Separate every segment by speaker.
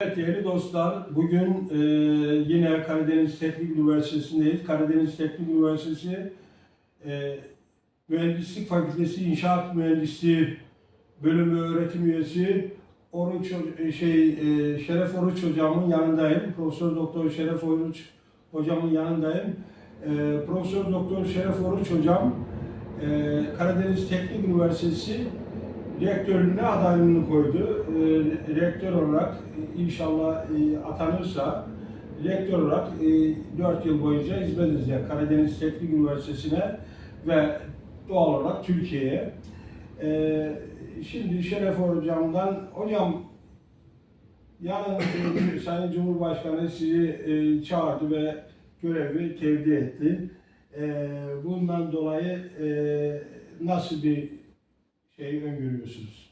Speaker 1: Evet değerli dostlar, bugün e, yine Karadeniz Teknik Üniversitesi'ndeyiz. Karadeniz Teknik Üniversitesi e, Mühendislik Fakültesi İnşaat Mühendisliği bölümü öğretim üyesi Oruç Ho- şey e, Şeref Oruç hocamın yanındayım. Profesör Doktor Şeref Oruç hocamın yanındayım. E, Profesör Doktor Şeref Oruç hocam e, Karadeniz Teknik Üniversitesi rektörlüğüne adaylığını koydu. E, rektör olarak e, inşallah e, atanırsa rektör olarak e, 4 yıl boyunca hizmet edecek Karadeniz Teknik Üniversitesi'ne ve doğal olarak Türkiye'ye. E, şimdi Şeref Hocam'dan, hocam yarın e, Sayın Cumhurbaşkanı sizi çağırdı ve görevi tevdi etti. E, bundan dolayı nasıl bir şey öngörüyorsunuz?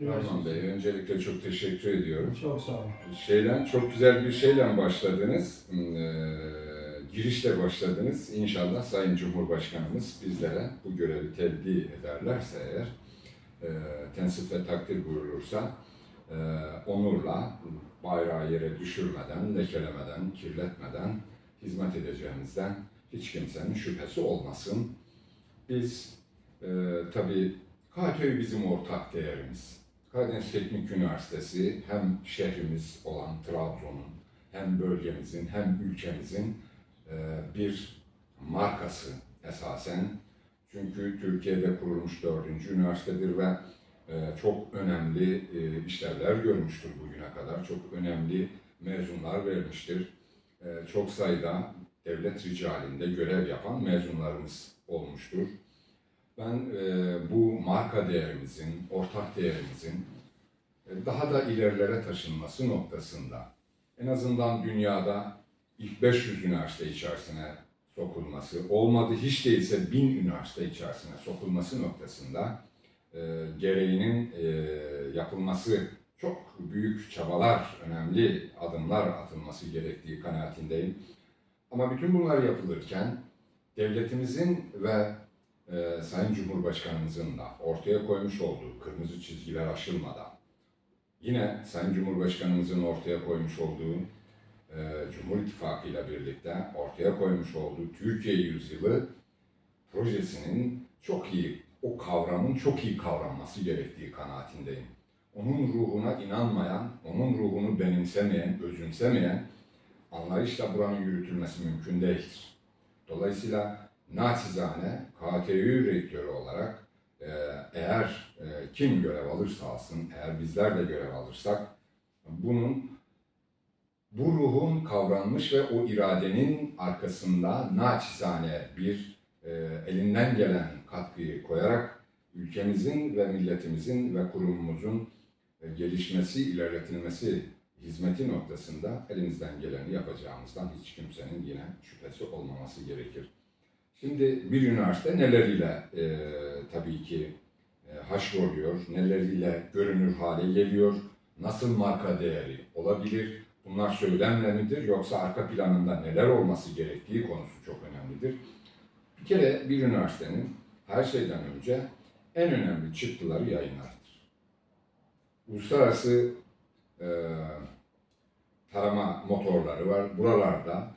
Speaker 2: Rahman Bey, öncelikle çok teşekkür ediyorum.
Speaker 1: Çok sağ olun.
Speaker 2: Şeyden çok güzel bir şeyle başladınız. Eee, girişle başladınız. İnşallah Sayın Cumhurbaşkanımız bizlere bu görevi tevdi ederlerse eğer, eee tensip ve takdir buyurulursa, eee, onurla bayrağı yere düşürmeden, lekelemeden, kirletmeden hizmet edeceğimizden hiç kimsenin şüphesi olmasın. Biz eee tabii KTÜ bizim ortak değerimiz. Karadeniz Teknik Üniversitesi hem şehrimiz olan Trabzon'un hem bölgemizin hem ülkemizin e, bir markası esasen. Çünkü Türkiye'de kurulmuş dördüncü üniversitedir ve e, çok önemli e, işlevler görmüştür bugüne kadar. Çok önemli mezunlar vermiştir. Çok sayıda devlet ricalinde görev yapan mezunlarımız olmuştur. Ben e, bu marka değerimizin, ortak değerimizin e, daha da ilerilere taşınması noktasında en azından dünyada ilk 500 üniversite içerisine sokulması, olmadı hiç değilse 1000 üniversite içerisine sokulması noktasında e, gereğinin e, yapılması çok büyük çabalar, önemli adımlar atılması gerektiği kanaatindeyim. Ama bütün bunlar yapılırken devletimizin ve e, Sayın Cumhurbaşkanımızın da ortaya koymuş olduğu kırmızı çizgiler aşılmadan, yine Sayın Cumhurbaşkanımızın ortaya koymuş olduğu e, Cumhur İttifakı ile birlikte ortaya koymuş olduğu Türkiye Yüzyılı projesinin çok iyi, o kavramın çok iyi kavranması gerektiği kanaatindeyim. Onun ruhuna inanmayan, onun ruhunu benimsemeyen, özümsemeyen anlayışla buranın yürütülmesi mümkün değildir. Dolayısıyla naçizane KTÜ rektörü olarak e, eğer e, kim görev alırsa alsın, eğer bizler de görev alırsak bunun bu ruhun kavranmış ve o iradenin arkasında naçizane bir e, elinden gelen katkıyı koyarak ülkemizin ve milletimizin ve kurumumuzun e, gelişmesi, ilerletilmesi hizmeti noktasında elimizden geleni yapacağımızdan hiç kimsenin yine şüphesi olmaması gerekir. Şimdi bir üniversite neleriyle e, tabii ki e, haşroluyor, neleriyle görünür hale geliyor, nasıl marka değeri olabilir, bunlar söylemle midir yoksa arka planında neler olması gerektiği konusu çok önemlidir. Bir kere bir üniversitenin her şeyden önce en önemli çıktıları yayınlardır. Uluslararası e, tarama motorları var. Buralarda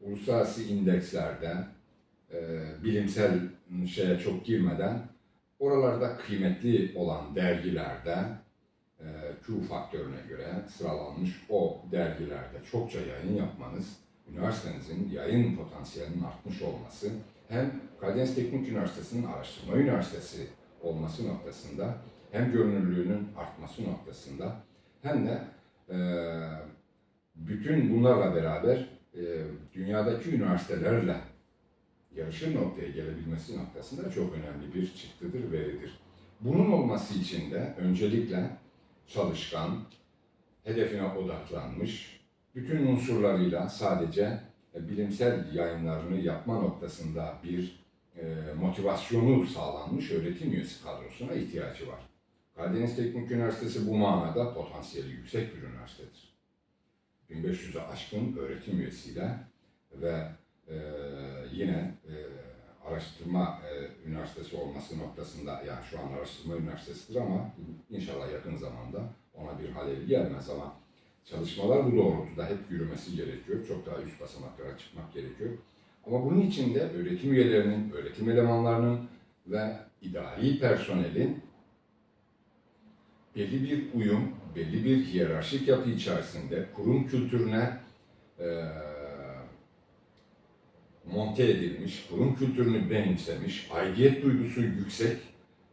Speaker 2: uluslararası indekslerde e, bilimsel şeye çok girmeden oralarda kıymetli olan dergilerde e, Q faktörüne göre sıralanmış o dergilerde çokça yayın yapmanız, üniversitenizin yayın potansiyelinin artmış olması hem Karadeniz Teknik Üniversitesi'nin araştırma üniversitesi olması noktasında hem görünürlüğünün artması noktasında hem de e, bütün bunlarla beraber e, dünyadaki üniversitelerle yarışır noktaya gelebilmesi noktasında çok önemli bir çıktıdır, veridir. Bunun olması için de öncelikle çalışkan, hedefine odaklanmış, bütün unsurlarıyla sadece e, bilimsel yayınlarını yapma noktasında bir e, motivasyonu sağlanmış öğretim üyesi kadrosuna ihtiyacı var. Karadeniz Teknik Üniversitesi bu manada potansiyeli yüksek bir üniversitedir. 1500'e aşkın öğretim üyesiyle ve e, yine e, araştırma e, üniversitesi olması noktasında yani şu an araştırma üniversitesidir ama inşallah yakın zamanda ona bir haleli gelmez ama Çalışmalar bu doğrultuda hep yürümesi gerekiyor. Çok daha üst basamaklara çıkmak gerekiyor. Ama bunun için de öğretim üyelerinin, öğretim elemanlarının ve idari personelin belli bir uyum, belli bir hiyerarşik yapı içerisinde kurum kültürüne eee monte edilmiş, kurum kültürünü benimsemiş, aidiyet duygusu yüksek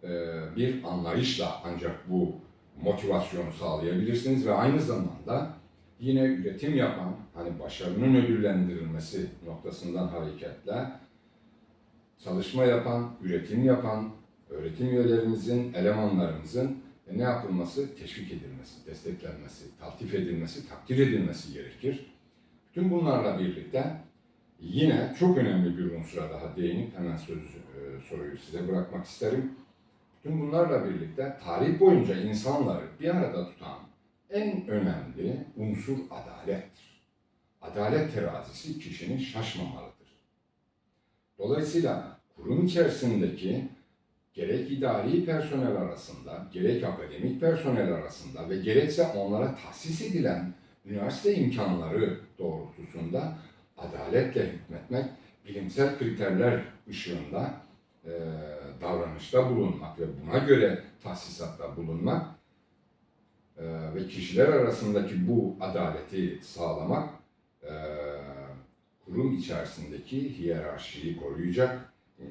Speaker 2: eee, bir anlayışla ancak bu motivasyonu sağlayabilirsiniz ve aynı zamanda yine üretim yapan, hani başarının ödüllendirilmesi noktasından hareketle çalışma yapan, üretim yapan öğretim üyelerimizin, elemanlarımızın e, ne yapılması? Teşvik edilmesi, desteklenmesi, taltif edilmesi, takdir edilmesi gerekir. Bütün bunlarla birlikte yine çok önemli bir unsura daha değinip hemen söz, e, soruyu size bırakmak isterim. Bütün bunlarla birlikte tarih boyunca insanları bir arada tutan en önemli unsur adalettir. Adalet terazisi kişinin şaşmamalıdır. Dolayısıyla kurum içerisindeki gerek idari personel arasında, gerek akademik personel arasında ve gerekse onlara tahsis edilen üniversite imkanları doğrultusunda adaletle hükmetmek, bilimsel kriterler ışığında e, davranışta bulunmak ve buna göre tahsisatta bulunmak e, ve kişiler arasındaki bu adaleti sağlamak e, kurum içerisindeki hiyerarşiyi koruyacak, e,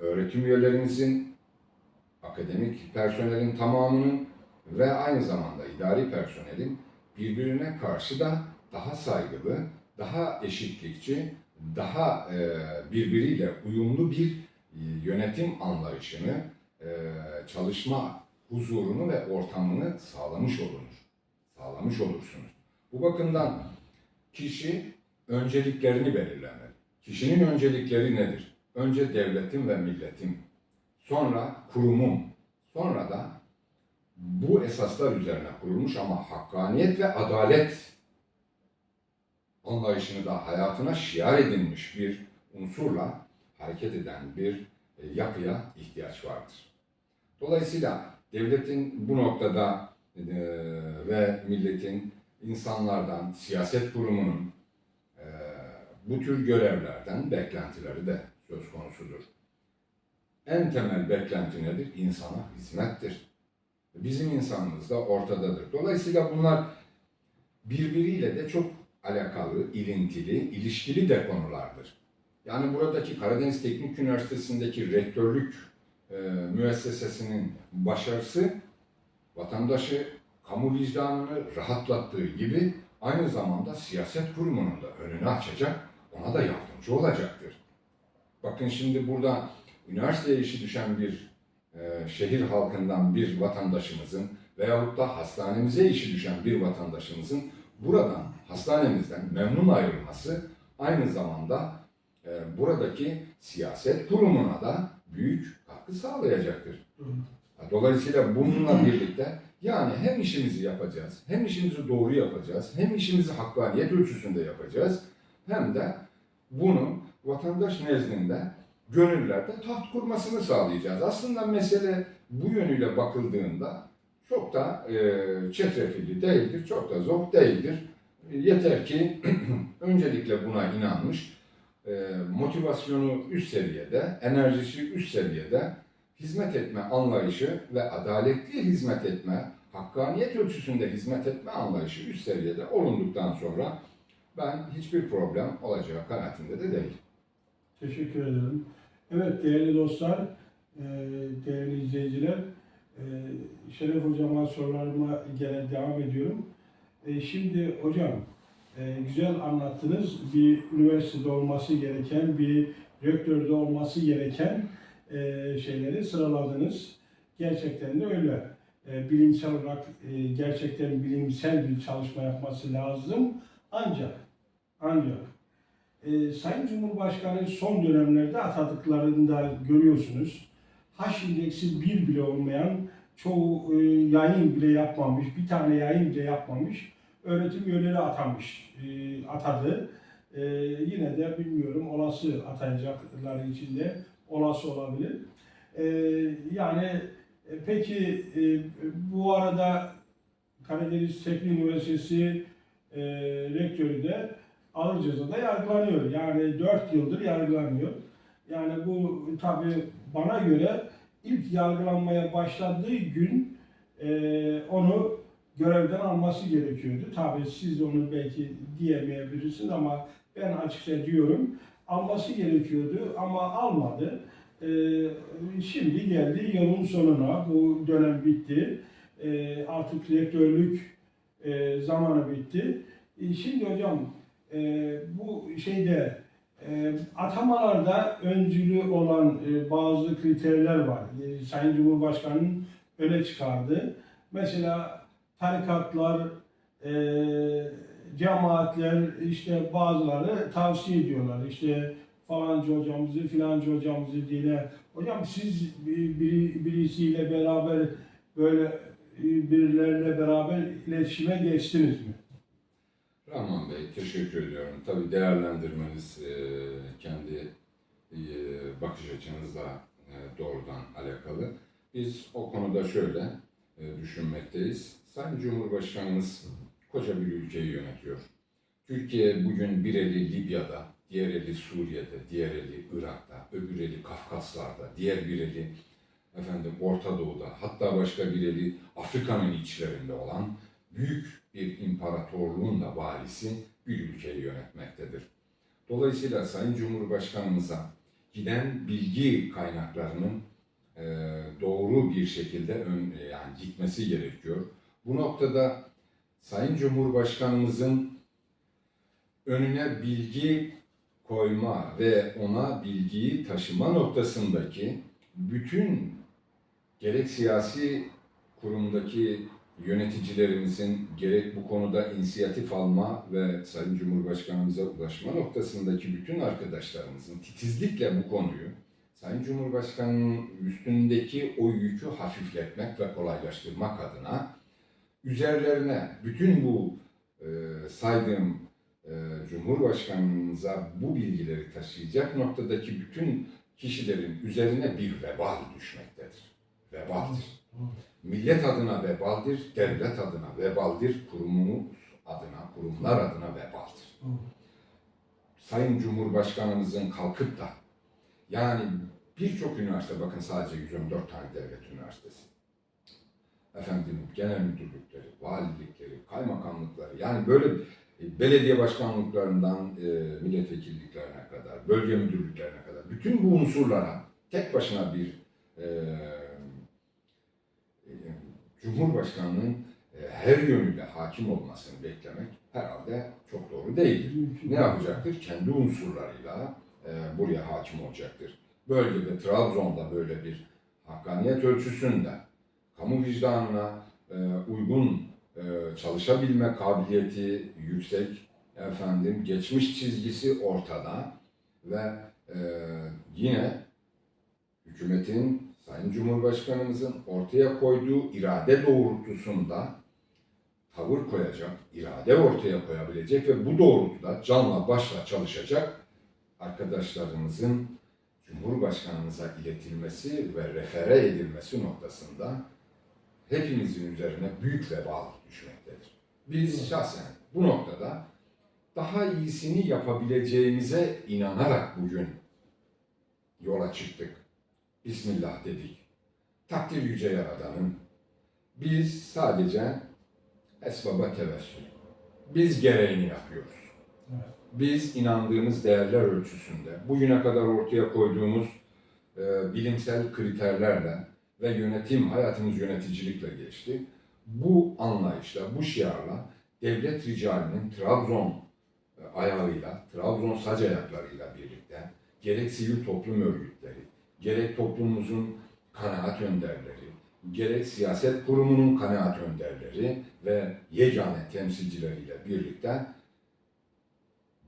Speaker 2: öğretim üyelerimizin, akademik personelin tamamının ve aynı zamanda idari personelin birbirine karşı da daha saygılı, daha eşitlikçi, daha e, birbiriyle uyumlu bir e, yönetim anlayışını, e, çalışma huzurunu ve ortamını sağlamış olunur. Sağlamış olursunuz. Bu bakımdan kişi önceliklerini belirlemeli. Kişinin öncelikleri nedir? Önce devletin ve milletin, sonra kurumun, sonra da bu esaslar üzerine kurulmuş ama hakkaniyet ve adalet anlayışını da hayatına şiar edilmiş bir unsurla hareket eden bir e, yapıya ihtiyaç vardır. Dolayısıyla devletin bu noktada e, ve milletin insanlardan, siyaset kurumunun e, bu tür görevlerden beklentileri de söz konusudur. En temel beklenti nedir? İnsana hizmettir. Bizim insanımız da ortadadır. Dolayısıyla bunlar birbiriyle de çok alakalı, ilintili, ilişkili de konulardır. Yani buradaki Karadeniz Teknik Üniversitesi'ndeki rektörlük e, müessesesinin başarısı vatandaşı kamu vicdanını rahatlattığı gibi aynı zamanda siyaset kurumunun da önünü açacak, ona da yardımcı olacaktır. Bakın şimdi burada üniversiteye işi düşen bir e, şehir halkından bir vatandaşımızın veyahut da hastanemize işi düşen bir vatandaşımızın buradan hastanemizden memnun ayrılması aynı zamanda e, buradaki siyaset kurumuna da büyük katkı sağlayacaktır. Dolayısıyla bununla birlikte yani hem işimizi yapacağız, hem işimizi doğru yapacağız, hem işimizi hakkaniyet ölçüsünde yapacağız, hem de bunu vatandaş nezdinde gönüllerde taht kurmasını sağlayacağız. Aslında mesele bu yönüyle bakıldığında çok da e, çetrefilli değildir, çok da zor değildir. E, Yeter ki öncelikle buna inanmış, e, motivasyonu üst seviyede, enerjisi üst seviyede, hizmet etme anlayışı ve adaletli hizmet etme, hakkaniyet ölçüsünde hizmet etme anlayışı üst seviyede olunduktan sonra ben hiçbir problem olacağı kanaatinde de değil.
Speaker 1: Teşekkür ederim. Evet değerli dostlar, e, değerli izleyiciler, Şeref Hocam'a sorularıma gene devam ediyorum. E, Şimdi hocam, e, güzel anlattınız. Bir üniversitede olması gereken, bir rektörde olması gereken e, şeyleri sıraladınız. Gerçekten de öyle. E, Bilimsel olarak e, gerçekten bilimsel bir çalışma yapması lazım. Ancak, ancak e, Sayın Cumhurbaşkanı son dönemlerde atadıklarında görüyorsunuz. H indeksi bir bile olmayan çoğu e, yayın bile yapmamış, bir tane yayın bile yapmamış öğretim üyeleri atamış, e, atadı. E, yine de bilmiyorum olası atayacakları için de olası olabilir. Yani peki bu arada Karadeniz Teknik Üniversitesi rektörü de ağır cezada yargılanıyor. Yani 4 yıldır yargılanıyor. Yani bu tabii bana göre ilk yargılanmaya başladığı gün e, onu görevden alması gerekiyordu. Tabii siz onu belki diyemeyebilirsiniz ama ben açıkça diyorum alması gerekiyordu ama almadı. E, şimdi geldi yolun sonuna. Bu dönem bitti. E, artık rektörlük e, zamanı bitti. E, şimdi hocam e, bu şeyde atamalarda öncülü olan e, bazı kriterler var. E, Sayın Cumhurbaşkanı'nın öne çıkardı. Mesela tarikatlar, e, cemaatler işte bazıları tavsiye ediyorlar. İşte falanca hocamızı filanca hocamızı diye. Hocam siz bir- biri, birisiyle beraber böyle e, birileriyle beraber iletişime geçtiniz mi?
Speaker 2: Rahman Bey teşekkür ediyorum. Tabii değerlendirmeniz e, kendi e, bakış açınızla e, doğrudan alakalı. Biz o konuda şöyle düşünmekteyiz. Sayın Cumhurbaşkanımız koca bir ülkeyi yönetiyor. Türkiye bugün bir eli Libya'da, diğer eli Suriye'de, diğer eli Irak'ta, öbür eli Kafkaslar'da, diğer bir eli efendim Orta Doğu'da, hatta başka bir eli Afrika'nın içlerinde olan büyük bir imparatorluğun da varisi bir ülkeyi yönetmektedir. Dolayısıyla Sayın Cumhurbaşkanımıza giden bilgi kaynaklarının e, doğru bir şekilde ön, e, yani gitmesi gerekiyor. Bu noktada Sayın Cumhurbaşkanımızın önüne bilgi koyma ve ona bilgiyi taşıma noktasındaki bütün gerek siyasi kurumdaki yöneticilerimizin gerek bu konuda inisiyatif alma ve Sayın Cumhurbaşkanımıza ulaşma noktasındaki bütün arkadaşlarımızın titizlikle bu konuyu Sayın Cumhurbaşkanı'nın üstündeki o yükü hafifletmek ve kolaylaştırmak adına üzerlerine bütün bu e, saydığım e, Cumhurbaşkanımıza bu bilgileri taşıyacak noktadaki bütün kişilerin üzerine bir vebal düşmektedir. Vebaldir. Millet adına vebaldir, devlet adına vebaldir, kurumumuz adına, kurumlar adına vebaldir. Sayın Cumhurbaşkanımızın kalkıp da yani birçok üniversite bakın sadece 114 tane devlet üniversitesi. Efendim genel müdürlükleri, valilikleri, kaymakamlıkları yani böyle e, belediye başkanlıklarından e, milletvekilliklerine kadar, bölge müdürlüklerine kadar bütün bu unsurlara tek başına bir e, Cumhurbaşkanının e, her yönüyle hakim olmasını beklemek herhalde çok doğru değildir. Ne yapacaktır? Kendi unsurlarıyla e, buraya hakim olacaktır. Bölgede Trabzon'da böyle bir hakkaniyet ölçüsünde kamu vicdanına e, uygun çalışabilme kabiliyeti yüksek efendim geçmiş çizgisi ortada ve yine hükümetin Sayın Cumhurbaşkanımızın ortaya koyduğu irade doğrultusunda tavır koyacak, irade ortaya koyabilecek ve bu doğrultuda canla başla çalışacak arkadaşlarımızın Cumhurbaşkanımıza iletilmesi ve refere edilmesi noktasında hepimizin üzerine büyük vebal düşmektedir. Biz şahsen bu noktada daha iyisini yapabileceğimize inanarak bugün yola çıktık. Bismillah dedik. Takdir yüce Yaradan'ın. Biz sadece esbaba tevessül. Biz gereğini yapıyoruz.
Speaker 1: Evet.
Speaker 2: Biz inandığımız değerler ölçüsünde bugüne kadar ortaya koyduğumuz e, bilimsel kriterlerle ve yönetim, hayatımız yöneticilikle geçti. Bu anlayışla, bu şiarla devlet ricalinin Trabzon e, ayağıyla, Trabzon sac ayaklarıyla birlikte gerek sivil toplum örgütleri, gerek toplumumuzun kanaat önderleri, gerek siyaset kurumunun kanaat önderleri ve yegane temsilcileriyle birlikte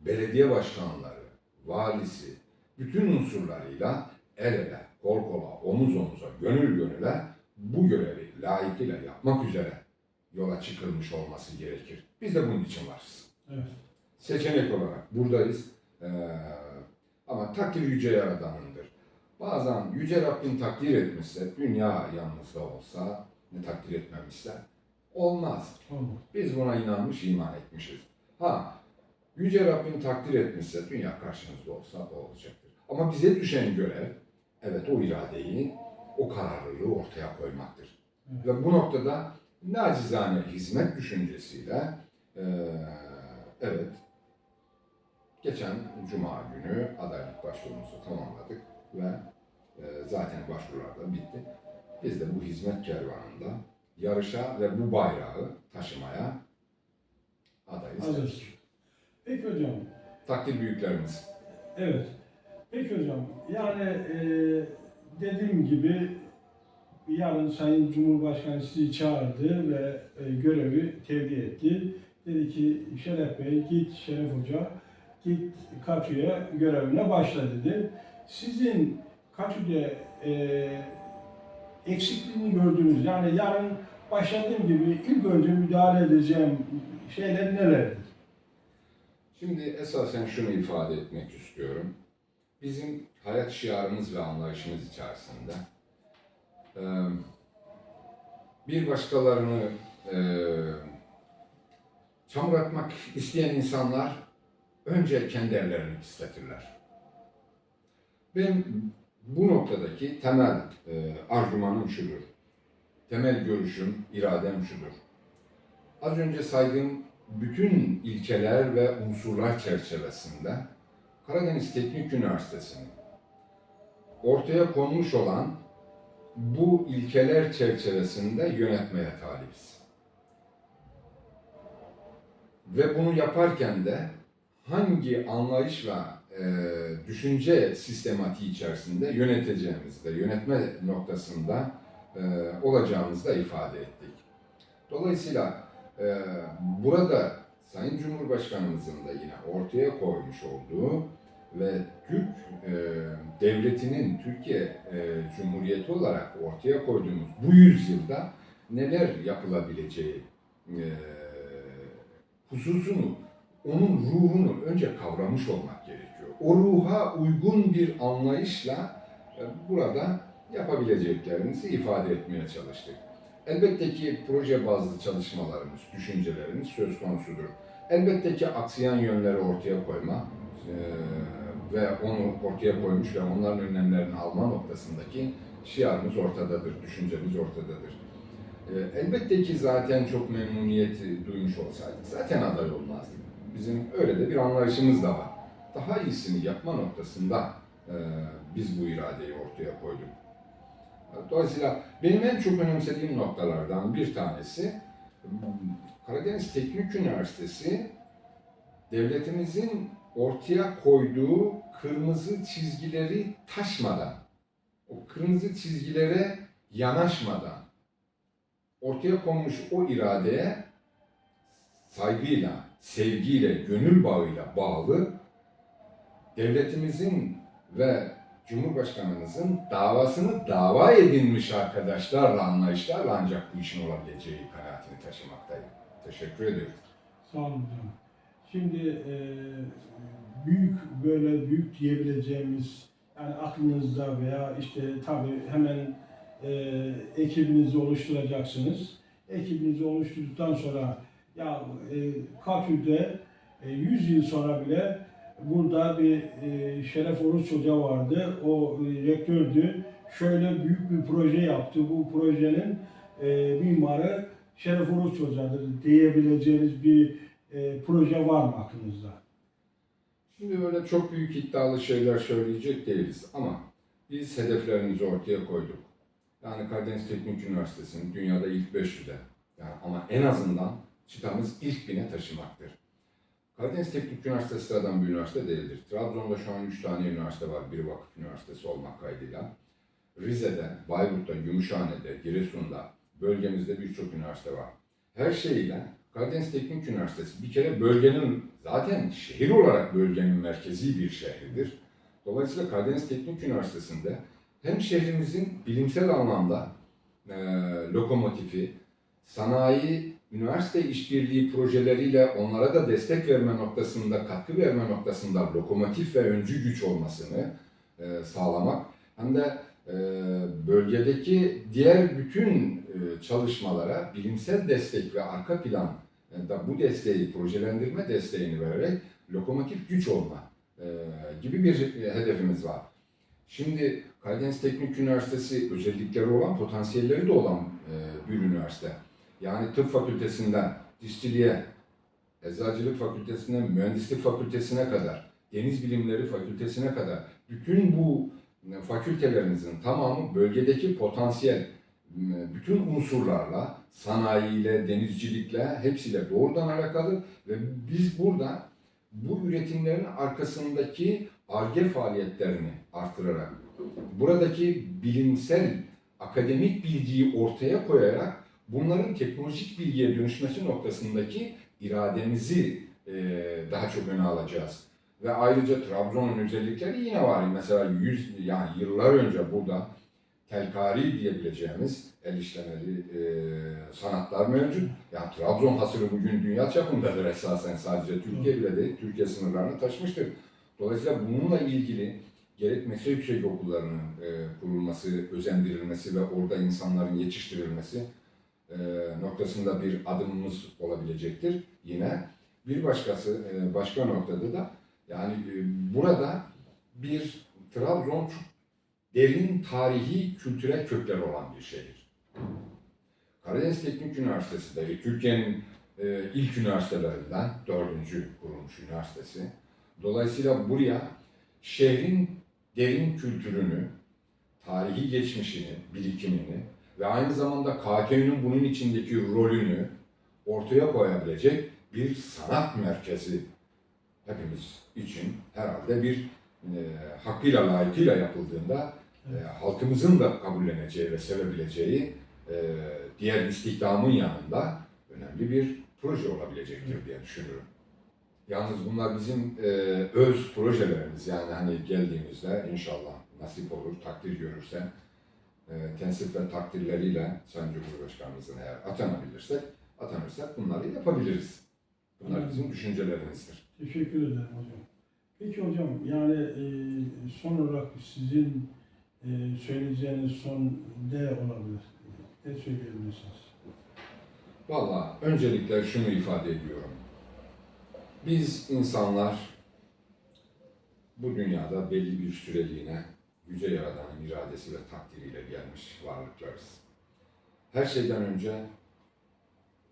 Speaker 2: belediye başkanları, valisi, bütün unsurlarıyla el ele, kol kola, omuz omuza, gönül gönüle bu görevi layıkıyla yapmak üzere yola çıkılmış olması gerekir. Biz de bunun için varız.
Speaker 1: Evet.
Speaker 2: Seçenek olarak buradayız. Ee, ama takdir yüce yaradanındır. Bazen yüce Rabbin takdir etmişse, dünya yanımızda olsa, ne takdir etmemişse olmaz. Biz buna inanmış, iman etmişiz. Ha, Yüce Rabbim takdir etmişse dünya karşınızda olsa o olacaktır. Ama bize düşen görev, evet o iradeyi, o kararlılığı ortaya koymaktır.
Speaker 1: Evet.
Speaker 2: Ve bu noktada nacizane hizmet düşüncesiyle, eee, evet, geçen Cuma günü adaylık başvurumuzu tamamladık ve eee, zaten başvurular da bitti. Biz de bu hizmet kervanında yarışa ve bu bayrağı taşımaya adayız.
Speaker 1: Hazır. Peki hocam,
Speaker 2: Takdir büyüklerimiz.
Speaker 1: evet. Peki hocam, yani e, dediğim gibi yarın Sayın Cumhurbaşkanı sizi çağırdı ve e, görevi tevdi etti. Dedi ki Şeref Bey git Şeref Hoca git Katü'ye görevine başla dedi. Sizin Katü'de e, eksikliğini gördüğünüz yani yarın başladığım gibi ilk önce müdahale edeceğim şeyler nelerdir?
Speaker 2: Şimdi esasen şunu ifade etmek istiyorum. Bizim hayat şiarımız ve anlayışımız içerisinde eee, bir başkalarını eee çamur atmak isteyen insanlar önce kendi ellerini pisletirler. Benim bu noktadaki temel eee argümanım şudur. Temel görüşüm, iradem şudur. Az önce saydığım bütün ilkeler ve unsurlar çerçevesinde Karadeniz Teknik Üniversitesi'nin ortaya konmuş olan bu ilkeler çerçevesinde yönetmeye talibiz. Ve bunu yaparken de hangi anlayış ve e, düşünce sistematiği içerisinde yöneteceğimizde, yönetme noktasında e, olacağımızı da ifade ettik. Dolayısıyla ee, burada Sayın Cumhurbaşkanımızın da yine ortaya koymuş olduğu ve Türk e, devletinin Türkiye e, Cumhuriyeti olarak ortaya koyduğumuz bu yüzyılda neler yapılabileceği e, hususunu, onun ruhunu önce kavramış olmak gerekiyor. O ruha uygun bir anlayışla e, burada yapabileceklerimizi ifade etmeye çalıştık. Elbette ki proje bazlı çalışmalarımız, düşüncelerimiz söz konusudur. Elbette ki aksayan yönleri ortaya koyma eee, ve onu ortaya koymuş ve onların önlemlerini alma noktasındaki şiarımız ortadadır, düşüncemiz ortadadır. Eee, elbette ki zaten çok memnuniyet duymuş olsaydık zaten aday olmazdık. Bizim öyle de bir anlayışımız da var. Daha iyisini yapma noktasında eee, biz bu iradeyi ortaya koyduk. Dolayısıyla benim en çok önemsediğim noktalardan bir tanesi Karadeniz Teknik Üniversitesi devletimizin ortaya koyduğu kırmızı çizgileri taşmadan, o kırmızı çizgilere yanaşmadan ortaya konmuş o iradeye saygıyla, sevgiyle, gönül bağıyla bağlı devletimizin ve Cumhurbaşkanımızın davasını dava edinmiş arkadaşlarla, anlayışlarla ancak bu işin olabileceği kanaatini taşımaktayım. Teşekkür ediyorum.
Speaker 1: Sağ olun. Şimdi e, büyük böyle büyük diyebileceğimiz yani aklınızda veya işte tabii hemen e, ekibinizi oluşturacaksınız. Ekibinizi oluşturduktan sonra ya e, Katü'de e, 100 yıl sonra bile burada bir e, Şeref Oruç Hoca vardı. O e, rektördü. Şöyle büyük bir proje yaptı. Bu projenin e, mimarı Şeref Oruç Hoca'dır diyebileceğiniz bir e, proje var mı aklınızda?
Speaker 2: Şimdi böyle çok büyük iddialı şeyler söyleyecek değiliz ama biz hedeflerimizi ortaya koyduk. Yani Karadeniz Teknik Üniversitesi'nin dünyada ilk 500'e yani ama en azından çıtamız ilk bine taşımaktır. Karadeniz Teknik Üniversitesi sıradan bir üniversite değildir. Trabzon'da şu an 3 tane üniversite var, biri vakıf üniversitesi olmak kaydıyla. Rize'de, Bayburt'ta, Gümüşhane'de, Giresun'da, bölgemizde birçok üniversite var. Her şeyiyle Karadeniz Teknik Üniversitesi bir kere bölgenin, zaten şehir olarak bölgenin merkezi bir şehridir. Dolayısıyla Karadeniz Teknik Üniversitesi'nde hem şehrimizin bilimsel anlamda e, lokomotifi, sanayi, üniversite işbirliği projeleriyle onlara da destek verme noktasında, katkı verme noktasında lokomotif ve öncü güç olmasını e, sağlamak hem de e, bölgedeki diğer bütün e, çalışmalara bilimsel destek ve arka plan e, da bu desteği, projelendirme desteğini vererek lokomotif güç olma e, gibi bir e, hedefimiz var. Şimdi Karadeniz Teknik Üniversitesi özellikleri olan, potansiyelleri de olan e, bir üniversite. Yani tıp fakültesinden dişçiliğe, eczacılık fakültesinden mühendislik fakültesine kadar, deniz bilimleri fakültesine kadar bütün bu e, fakültelerimizin tamamı bölgedeki potansiyel bütün unsurlarla, sanayiyle, denizcilikle hepsiyle doğrudan alakalı ve biz burada bu üretimlerin arkasındaki ARGE faaliyetlerini artırarak, buradaki bilimsel, akademik bilgiyi ortaya koyarak bunların teknolojik bilgiye dönüşmesi noktasındaki irademizi e, daha çok öne alacağız. Ve ayrıca Trabzon'un özellikleri yine var. Mesela yüz, yani yıllar önce burada telkari diyebileceğimiz el işlemeli e, sanatlar mevcut. Yani Trabzon hasırı bugün dünya çapındadır esasen sadece Türkiye bile değil, Türkiye sınırlarını taşmıştır. Dolayısıyla bununla ilgili gerek meslek yüksek okullarının e, kurulması, özendirilmesi ve orada insanların yetiştirilmesi noktasında bir adımımız olabilecektir. Yine bir başkası, e, başka noktada da yani e, burada bir Trabzon çok derin tarihi, kültürel kökler olan bir şehir. Karadeniz Teknik Üniversitesi de Türkiye'nin e, ilk üniversitelerinden, dördüncü kurulmuş üniversitesi. Dolayısıyla buraya şehrin derin kültürünü, tarihi geçmişini, birikimini ve aynı zamanda KKÜ'nün bunun içindeki rolünü ortaya koyabilecek bir sanat merkezi hepimiz için herhalde bir e, hakkıyla layıkıyla yapıldığında e, halkımızın da kabulleneceği ve sevebileceği e, diğer istihdamın yanında önemli bir proje olabilecektir diye düşünüyorum. Yalnız bunlar bizim e, öz projelerimiz. Yani hani geldiğimizde inşallah nasip olur, takdir görürse e, tensip ve takdirleriyle Sayın Cumhurbaşkanımızın eğer atanabilirsek, atanırsak bunları yapabiliriz. Bunlar bizim düşüncelerimizdir.
Speaker 1: Teşekkür ederim hocam. Peki hocam yani e, son olarak sizin e, söyleyeceğiniz son ne olabilir? Ne söyleyebilirsiniz?
Speaker 2: Valla öncelikle şunu ifade ediyorum. Biz insanlar bu dünyada belli bir süreliğine Yüce Yaradan'ın iradesi ve takdiriyle gelmiş varlıklarız. Her şeyden önce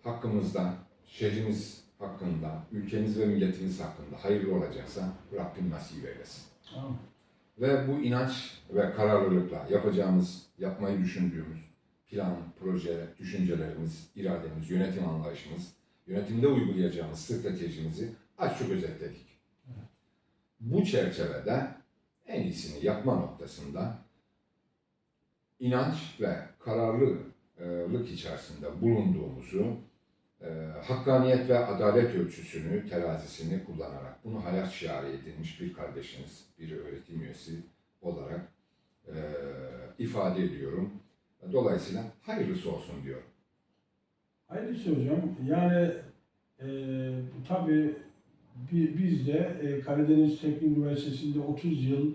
Speaker 2: hakkımızda, şehrimiz hakkında, ülkemiz ve milletimiz hakkında hayırlı olacaksa Rabbim nasip eylesin.
Speaker 1: Tamam.
Speaker 2: Ve bu inanç ve kararlılıkla yapacağımız, yapmayı düşündüğümüz plan, proje, düşüncelerimiz, irademiz, yönetim anlayışımız, yönetimde uygulayacağımız stratejimizi az çok özetledik. Bu çerçevede en iyisini yapma noktasında inanç ve kararlılık içerisinde bulunduğumuzu, e, hakkaniyet ve adalet ölçüsünü, terazisini kullanarak bunu hayat şiarı edilmiş bir kardeşiniz, bir öğretim üyesi olarak e, ifade ediyorum. Dolayısıyla hayırlısı olsun diyorum.
Speaker 1: Hayırlısı hocam. Yani e, tabii bi- biz de e, Karadeniz Teknik Üniversitesi'nde 30 yıl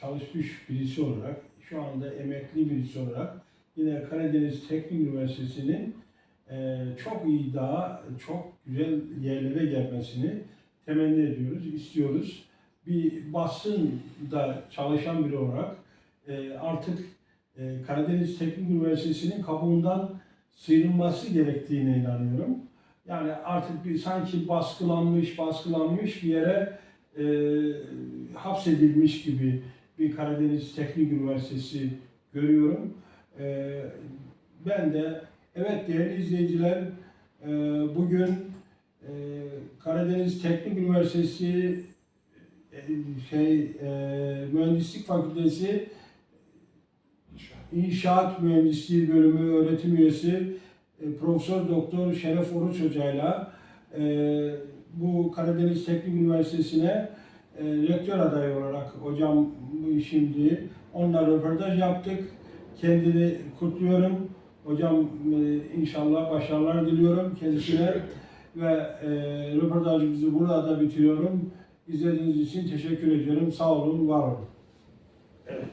Speaker 1: çalışmış birisi olarak, şu anda emekli birisi olarak yine Karadeniz Teknik Üniversitesi'nin e, çok iyi daha çok güzel yerlere gelmesini temenni ediyoruz, istiyoruz. Bir basında çalışan biri olarak e, artık Karadeniz Teknik Üniversitesi'nin kabuğundan sıyrılması gerektiğine inanıyorum. Yani artık bir sanki baskılanmış, baskılanmış bir yere e, hapsedilmiş gibi bir Karadeniz Teknik Üniversitesi görüyorum. E, ben de evet değerli izleyiciler e, bugün e, Karadeniz Teknik Üniversitesi e, şey e, Mühendislik Fakültesi. İnşaat Mühendisliği Bölümü öğretim üyesi Profesör Doktor Şeref Oruç Hoca'yla e, bu Karadeniz Teknik Üniversitesi'ne e, rektör adayı olarak hocam şimdi onunla röportaj yaptık. Kendini kutluyorum. Hocam e, inşallah başarılar diliyorum kendisine ve e, röportajımızı burada da bitiriyorum. İzlediğiniz için teşekkür ediyorum. Sağ olun, var olun. Evet.